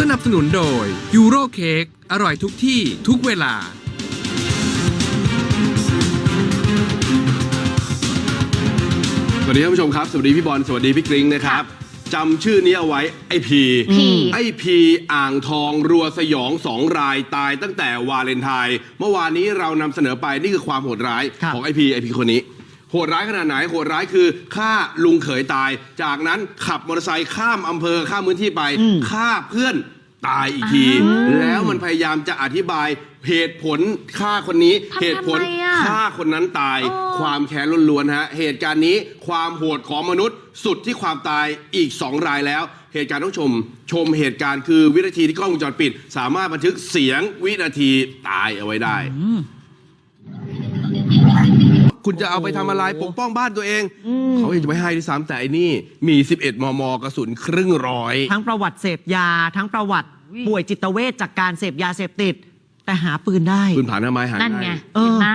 สนับสนุนโดยยูโรเค้กอร่อยทุกที่ทุกเวลา สวัสดีท่านผู้ชมครับ สวัสดีพี่บอล สวัสดีพี่กริ้งนะครับจำชื่อนี้เอาไว้ไอพีพีไอพีอ่างทองรัวสยองสองรายตายตั้งแต่วาเลนไทน์เมื่อวานนี้เรานำเสนอไปนี่คือความโหดร้ายครับ ของไอพีไอพีคนนี้ โหดร้ายขนาดไหนโหดร้ายคือฆ่าลุงเขยตาย จากนั้นขับมอเตอร์ไซค์ข้ามอำเภอข้ามพื้นที่ไปฆ่าเพื่อนตายอีกที แล้วมันพยายามจะอธิบายเหตุผลฆ่าคนนี้ทำเหตุผลทำไมอะฆ่าคนนั้นตายโอ้ความแค้นล้วนๆฮะเหตุการณ์นี้ความโหดของมนุษย์สุดที่ความตายอีก2รายแล้ว เหตุการณ์ต้องชม ชมเหตุการณ์คือวินาทีที่กล้องวงจรปิด สามารถบันทึกเสียงวินาทีตายเอาไว้ได้ คุณจะเอาไปทำอะไรปกป้องบ้านตัวเอง เขาจะไม่ให้ด้วยซ้ำแต่อันนี่มี 11 มม กระสุนครึ่งร้อย ทั้งประวัติเสพยา ทั้งประวัติป่วยจิตเวชจากการเสพยาเสพติด แต่หาปืนได้ ปืนผ่านหน้าไม้หานั่นไงง่าย เออ เห็นไหม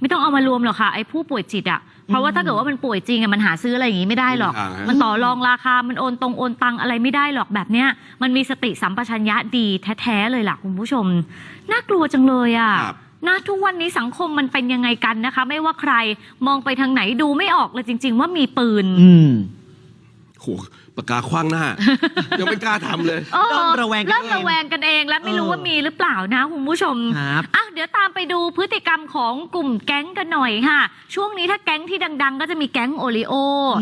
ไม่ต้องเอามารวมหรอกค่ะไอ้ผู้ป่วยจิตอะเพราะว่าถ้าเกิดว่ามันป่วยจริงอะมันหาซื้ออะไรอย่างงี้ไม่ได้หรอก ไม่มีทางฮะ มันต่อรองราคา มันโอนตรงโอนตังอะไรไม่ได้หรอกแบบเนี้ย มันมีสติสัมปชัญญะดีแท้ๆเลยล่ะคุณผู้ชม น่ากลัวจังเลยอะ ครับ นะทุกวันนี้สังคมมันเป็นยังไงกันนะคะ ไม่ว่าใครมองไปทางไหนดูไม่ออกเลยจริง ๆ ว่ามีปืน อืมโหปากกาคว้างหน้า ยังไม่กล้าทำเลย เออเริ่มระแวงกันเริ่มเองระแวงกันเองและไม่รู้เออว่ามีหรือเปล่านะคุณผู้ชมครับ อะเดี๋ยวตามไปดูพฤติกรรมของกลุ่มแก๊งกันหน่อยค่ะ ช่วงนี้ถ้าแก๊งที่ดัง ๆ ก็จะมีแก๊งโอริโอ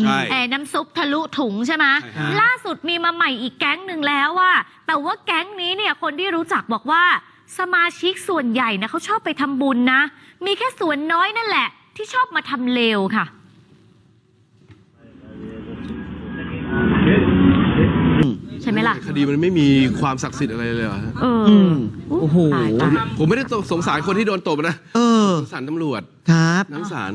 ใช่แอน้ำซุปทะลุถุงใช่ไหมใช่ครับล่าสุดมีมาใหม่อีกแก๊งหนึ่งแล้วว่าแต่ว่าแก๊งนี้เนี่ยคนที่รู้จักบอกว่า สมาชิกส่วนใหญ่นะเขาชอบไปทำบุญนะ มีแค่ส่วนน้อยนั่นแหละ ที่ชอบมาทำเลวค่ะ ใช่ไหมล่ะ คดีมันไม่มีความศักดิ์สิทธิ์อะไรเลยเหรอฮะเอออืมโอ้โห ตายตาย ผมไม่ได้สงสารคนที่โดนตบนะเออ สงสารตำรวจครับนังสาร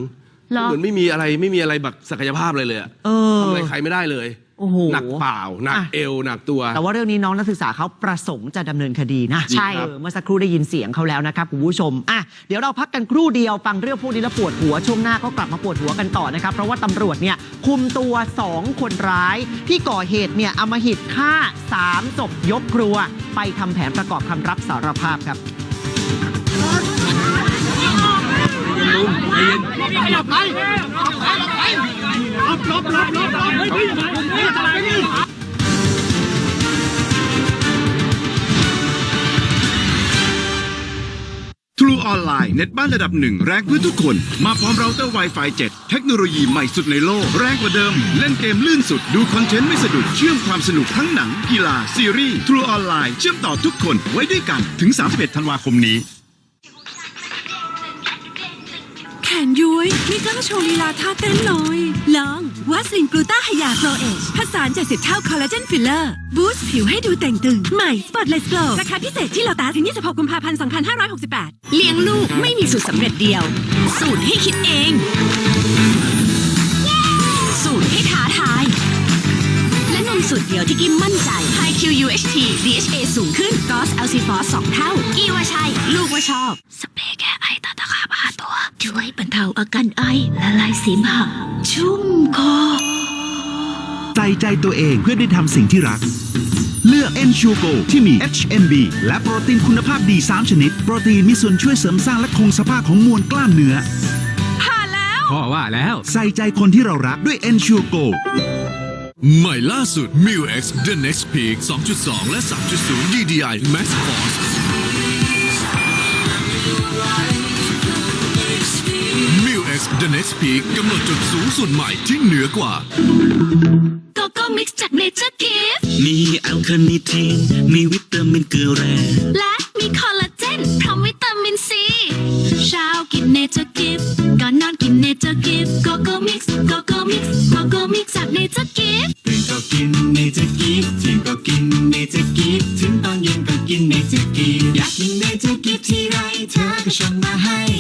เหรอ เหมือนไม่มีอะไรไม่มีอะไรแบบศักยภาพเลยเลยอะเออ ทำอะไรใครไม่ได้เลย โอ้โหหนักเปล่าหนักอะ เอวหนักตัว แต่ว่าเรื่องนี้น้องนักศึกษาเขาประสงค์จะดำเนินคดีนะใช่เออเมื่อสักครู่ได้ยินเสียงเขาแล้วนะครับคุณผู้ชมอะเดี๋ยวเราพักกันครู่เดียวฟังเรื่องพวกนี้แล้วปวดหัวช่วงหน้าก็กลับมาปวดหัวกันต่อนะครับ เพราะว่าตำรวจเนี่ยคุมตัว 2 คนร้าย ที่ก่อเหตุเนี่ยอำมหิตฆ่า3ศพยกครัว ไปทำแผนประกอบคำรับสารภาพครับทรูอ อนไลน์ เน็ตบ้านระดับหนึ่งแรงเพื่อทุกคน มาพร้อมเราเตอร์ Wi-Fi 7 เทคโนโลยีใหม่สุดในโลก แรงกว่าเดิม เล่นเกมลื่นสุด ดูคอนเทนต์ไม่สะดุด เชื่อมความสนุกทั้งหนัง กีฬา ซีรีส์ทรูออนไลน์เชื่อมต่อทุกคนไว้ด้วยกันถึง 31 ธันวาคมนี้ นย้วยไม่กล้าโชว์ลีลาท่าเต้นเลยลองวัสลินกลูต้าไฮยาโกลเอชผสาน70เท่าคอลลาเจนฟิลเลอร์ บูสต์ผิวให้ดูแต่งตึง ใหม่ Spotless Glow ราคาพิเศษที่เราตาถึง 26 กุมภาพันธ์ 2568 เลี้ยงลูกไม่มีสูตรสำเร็จเดียว สูตรให้คิดเอง สูตรให้ท้าทาย และนมสูตรเดียวที่กิมมั่นใจ High QUHT DHA สูงขึ้น GOS LC f o r 2เท่า กีว่าใช่ ลูกว่าชอบสเปร ช่วยบรรเทาอาการไอและลายเสมหะชุ่มคอ ใส่ใจตัวเองเพื่อได้ทำสิ่งที่รัก เลือก e n s u r e Go ที่มี HNB และโปรตีนคุณภาพดี 3 ชนิด โปรตีนมีส่วนช่วยเสริมสร้างและคงสภาพของมวลกล้ามเนื้อ ผ่านแล้ว พ่อว่าแล้ว ใส่ใจคนที่เรารักด้วย e n s u r e Go ใหม่ล่าสุด m i l X The Next Peak 2.2 และ 3.0 DDI Max Force The Next Peak กำหนดจุดสูงสุดใหม่ที่เหนือกว่า โกโก้มิกซ์จากเนเจอร์กิฟมีแอลคาเนิทีน มีวิตามินเกลือแร่และมีคอลลาเจนพร้อมวิตามินซีเช้ากินเนเจอร์กิฟก่อนนอนกินเนเจอร์กิฟโกโก้มิกซ์โกโก้มิกซ์โกโก้มิกซ์จากเนเจอร์กิฟตื่นก็กินเนเจอร์กีฟเที่ยงก็กินเนเจอร์กีฟถึงตอนเย็นก็กินเนเจอร์กีฟอยากกินเนเจอร์กีฟที่ไรเธอก็ชงมาให้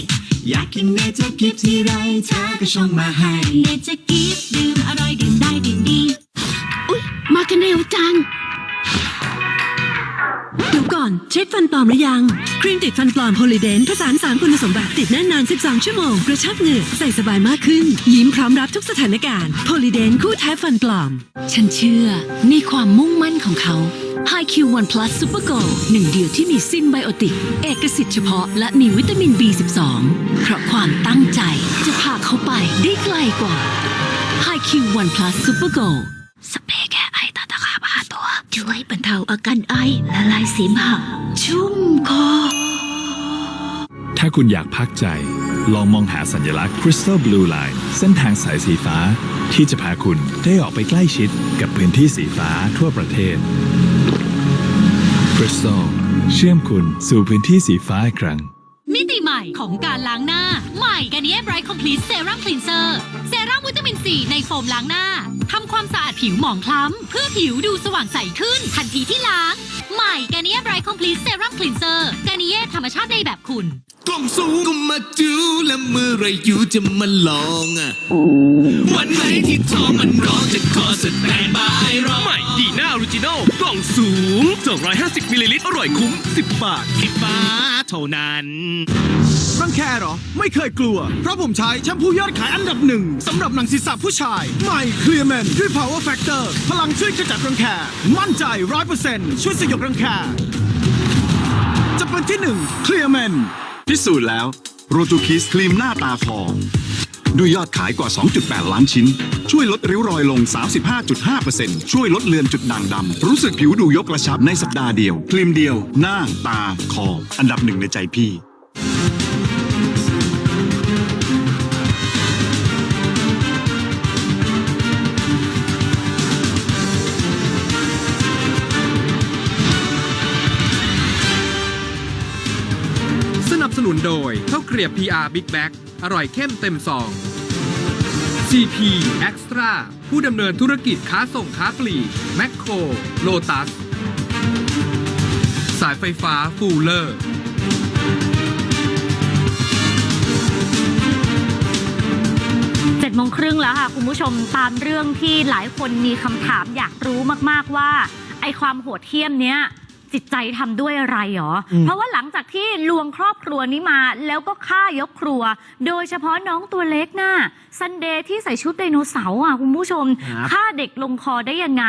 อยากกินเนเจอร์กีฟที่ไรเธอก็ชงมาให้ เนเจอร์กิฟดื่มอร่อยดื่มได้ดื่มดี อุ๊ย มากันเร็วจัง เดี๋ยวก่อน เช็คฟันปลอมหรือยัง ครีมติดฟันปลอมโพลีเดนผสานสามคุณสมบัติติดแน่นนาน 12 ชั่วโมง กระชับเหงือกใส่สบายมากขึ้น ยิ้มพร้อมรับทุกสถานการณ์โพลีเดนคู่แท้ฟันปลอม ฉันเชื่อในความมุ่งมั่นของเขา HiQ One Plus Super Go หนึ่งเดียวที่มีซินไบโอติก เอกสิทธิ์เฉพาะและมีวิตามิน B12 เพราะความตั้งใจจะพาเขาไปได้ไกลกว่า HiQ One Plus Super Go สเปรย์แก้ไอตาตะขาบหาตัวช่วยบรรเทาอาการไอละลายเสมหะชุ่มคอ ถ้าคุณอยากพักใจ ลองมองหาสัญลักษณ์ Crystal Blue Line เส้นทางสายสีฟ้า ที่จะพาคุณได้ออกไปใกล้ชิดกับพื้นที่สีฟ้าทั่วประเทศ Crystal เชื่อมคุณสู่พื้นที่สีฟ้าอีกครั้ง มิติใหม่ของการล้างหน้า ใหม่ก a เนียไบรท์คอมพลีทเซรั่มคลีนเซอร์เซรั่มวิตามินซีในโฟมล้างหน้าทำความสะอาดผิวหมองคล้ำ เพื่อผิวดูสว่างใสขึ้นทันทีที่ล้าง ใหม่ก a เนียไบรท์คอมพลีทเซรั่มคลีนเซอร์ก a เนียธรรมชาติในแบบคุณกล่องสูงก็มาจูแล้วเมื่อไรอยู่จะมาลองอะวันไหนที่ท้องมันร้องจะขอสแตนบายรอใหม่ดีน่าออ ริจินอลกล่องสูง 250 มิลลิลิตรอร่อยคุ้ม 10 บาทที่ฟ้าเท่านั้นรังแคเหรอ ไม่เคยกลัว เพราะผมใช้แชมพูยอดขายอันดับหนึ่งสำหรับหนังศีรษะผู้ชาย ใหม่เคลียร์แมนด้วย power factor พลังช่วยขจัดรังแค มั่นใจร้อยเปอร์เซ็นต์ช่วยสยบรังแค จะเป็นที่หนึ่งเคลียร์แมนพิสูจน์แล้วโรจูคิสครีมหน้าตาคอ ด้วยยอดขายกว่า 2.8 ล้านชิ้น ช่วยลดริ้วรอยลง 35.5%ช่วยลดเลือนจุดด่างดำ รู้สึกผิวดูยกกระชับในสัปดาห์เดียว ครีมเดียว หน้า ตา คอ อันดับหนึ่งในใจพี่ สนุนโดยข้าวเกรียบ PR Big Bag อร่อยเข้มเต็มซอง CP Extra ผู้ดำเนินธุรกิจค้าส่งค้าปลีกแมคโครโลตัส สายไฟฟ้าฟูลเลอร์ เจ็ดโมงครึ่งแล้วค่ะ คุณผู้ชมตามเรื่องที่หลายคนมีคำถามอยากรู้มาก ๆ ว่า ไอความโหดเหี้ยมเนี้ย จิตใจทำด้วยอะไรหรออืมเพราะว่าหลังจากที่ลวงครอบครัวนี้มาแล้วก็ฆ่ายกครัว โดยเฉพาะน้องตัวเล็กน่ะซันเดย์ที่ใส่ชุดไดโนเสาร์อะคุณผู้ชมครับฆ่าเด็กลงคอได้ยังไง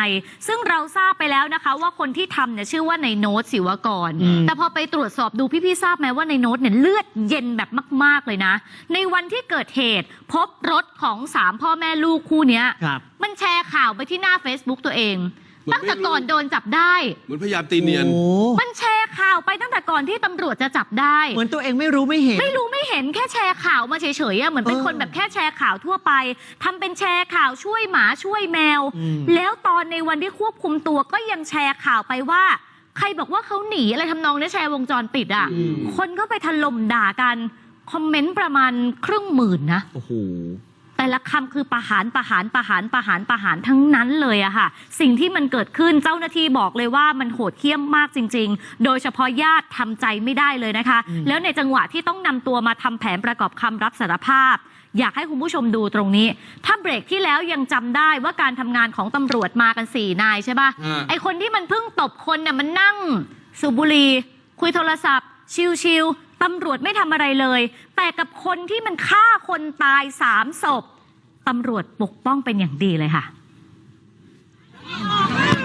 ซึ่งเราทราบไปแล้วนะคะ ว่าคนที่ทำเนี่ยชื่อว่าในโน้ตศิวกร อืม แต่พอไปตรวจสอบดูพี่ๆทราบไหมว่าในโน้ตเนี่ยเลือดเย็นแบบมาก ๆเลยนะ ในวันที่เกิดเหตุพบรถของสามพ่อแม่ลูกคู่เนี้ย ครับ มันแชร์ข่าวไปที่หน้า Facebook ตัวเองเห มือนตั้งแต่ไม่รู้ ก่อนโดนจับได้ เหมือนพยายามตีเนียน โอ้มันแชร์ข่าวไปตั้งแต่ก่อนที่ตำรวจจะจับได้ เหมือนตัวเองไม่รู้ไม่เห็น ไม่รู้ไม่เห็นแค่แชร์ข่าวมาเฉยๆอะเหมือนเป็นเออคนแบบแค่แชร์ข่าวทั่วไปทำเป็นแชร์ข่าวช่วยหมาช่วยแมว อืม แล้วตอนในวันที่ควบคุมตัวก็ยังแชร์ข่าวไปว่า ใครบอกว่าเขาหนีอะไรทำนองนี้แชร์วงจรปิดอะคนก็ไปถล่มด่ากัน คอมเมนต์ประมาณครึ่งหมื่นนะ โอ้โห แต่ละคำคือประหารประหารประหารประหารประหารทั้งนั้นเลยอะค่ะ สิ่งที่มันเกิดขึ้นเจ้าหน้าที่บอกเลยว่ามันโหดเหี้ยมมากจริง ๆ โดยเฉพาะญาติทำใจไม่ได้เลยนะคะ แล้วในจังหวะที่ต้องนำตัวมาทำแผนประกอบคำรับสารภาพ อยากให้คุณผู้ชมดูตรงนี้ ถ้าเบรกที่แล้วยังจำได้ว่าการทำงานของตำรวจมากันสี่นายใช่ปะอ่า ไอคนที่มันเพิ่งตบคนเนี่ยมันนั่งสูบบุหรี่คุยโทรศัพท์ ชิวๆ ตำรวจไม่ทำอะไรเลย แต่กับคนที่มันฆ่าคนตายสามศพตำรวจปกป้องเป็นอย่างดีเลยค่ะ